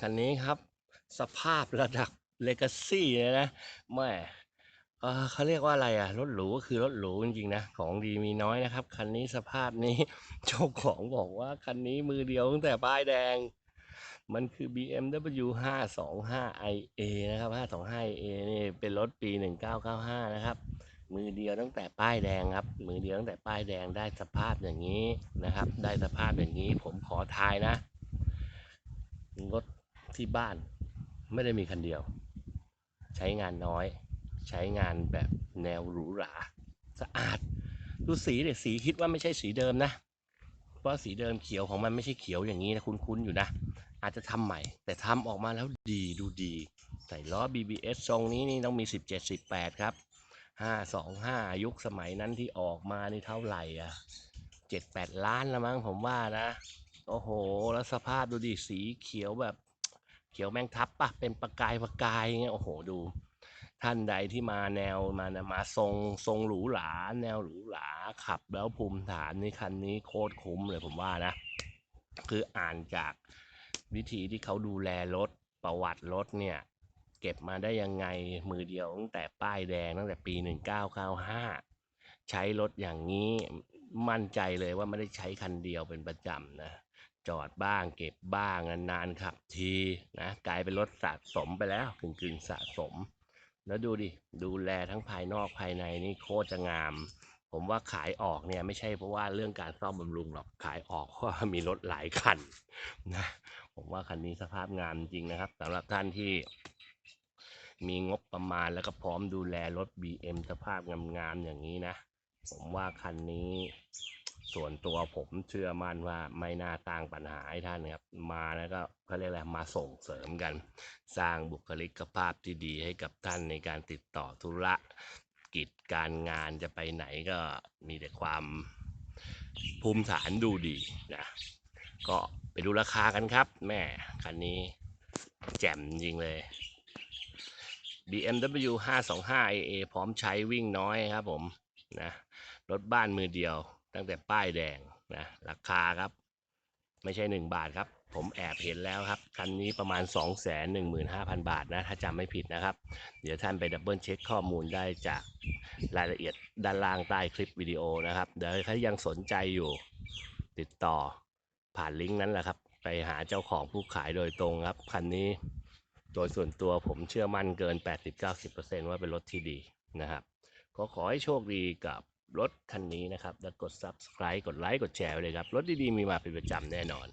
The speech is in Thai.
คันนี้ครับ สภาพระดับเลกาซี่เลยนะแม่เขาเรียกว่าอะไรอะ รถหรูก็คือรถหรูจริงๆนะ ของดีมีน้อยนะครับ คันนี้สภาพนี้เจ้าของบอกว่าคันนี้มือเดียวตั้งแต่ป้ายแดง มันคือ BMW 525 IA นะครับ 525 IA นี่เป็นรถปี 1995 นะครับ มือเดียวตั้งแต่ป้ายแดงครับ มือเดียวตั้งแต่ป้ายแดงได้สภาพอย่างนี้นะครับ ได้สภาพอย่างนี้ผมขอทายนะ รถที่บ้านไม่ได้มีคันเดียว ใช้งานน้อย ใช้งานแบบแนวหรูหราสะอาด ดูสีเด็สีคิดว่าไม่ใช่สีเดิมนะ เพราะสีเดิมเขียวของมันไม่ใช่เขียวอย่างนี้นะคุ้นๆอยู่นะ อาจจะทำใหม่ แต่ทำออกมาแล้วดีดูดี ใส่ล้อ BBS ทรงนี้นี่ต้องมี 17 18 ครับ 525 ยุคสมัยนั้นที่ออกมานี่เท่าไหร่อะ 7-8 ล้านละมั้งผมว่านะ โอ้โห แล้วสภาพดูดิสีเขียวแบบเขียวแมงทับปะเป็นประกายประกายอย่างเงี้ยโอ้โหดู ท่านใดที่มาแนวมานะมาทรงทรงหรูหรา แนวหรูหราขับแล้วภูมิฐานนี่คันนี้โคตรคุ้มเลยผมว่านะ คืออ่านจากวิธีที่เขาดูแลรถประวัติรถเนี่ยเก็บมาได้ยังไงมือเดียวตั้งแต่ป้ายแดงตั้งแต่ปี 1995 ใช้รถอย่างนี้มั่นใจเลยว่าไม่ได้ใช้คันเดียวเป็นประจำนะ จอดบ้าง เก็บบ้างนานๆขับทีนะกลายเป็นรถสะสมไปแล้วกึ่งๆสะสม แล้วดูดิดูแลทั้งภายนอกภายในนี่โคตรจะงาม ผมว่าขายออกเนี่ยไม่ใช่เพราะว่าเรื่องการซ่อมบำรุงหรอกขายออกเพราะมีรถหลายคันนะผมว่าคันนี้สภาพงามจริงนะครับสำหรับท่านที่มีงบประมาณแล้วก็พร้อมดูแลรถ BM สภาพงามๆอย่างนี้นะ ผมว่าคันนี้ ส่วนตัวผมเชื่อมั่นว่าไม่น่าสร้งปัญหาให้ท่านครับ มาแล้วก็เขาเรียกอะไรมาส่งเสริมกัน สร้างบุคลิกภาพที่ดีให้กับท่านในการติดต่อธุระกิจการงานจะไปไหนก็มีแต่ความภูมิฐานดูดีนะก็ไปดูราคากันครับ แม่คันนี้แจ่มจริงเลย BMW 525 AA พร้อมใช้วิ่งน้อยครับผมนะรถบ้านมือเดียว ตั้งแต่ป้ายแดงนะราคาครับ ไม่ใช่ 1 บาทครับ ผมแอบเห็นแล้วครับ คันนี้ประมาณ 2 1 5 0 0 0 บาทนะ ถ้าจำไม่ผิดนะครับ เดี๋ยวท่านไปดับเบิลเช็คข้อมูลได้จากรายละเอียดด้านล่างใต้คลิปวิดีโอนะครับ เดี๋ยวถ้ายังสนใจอยู่ติดต่อผ่านลิงก์นั้นแหละครับ ไปหาเจ้าของผู้ขายโดยตรงครับ คันนี้โดยส่วนตัวผมเชื่อมั่นเกิน 80-90%ว่าเป็นรถที่ดีนะครับ ก็ขอให้โชคดีกับ รถคันนี้นะครับ แล้วกด subscribe กดไลค์ กดแชร์ไปเลยครับ รถดีๆ มีมาเป็นประจำแน่นอน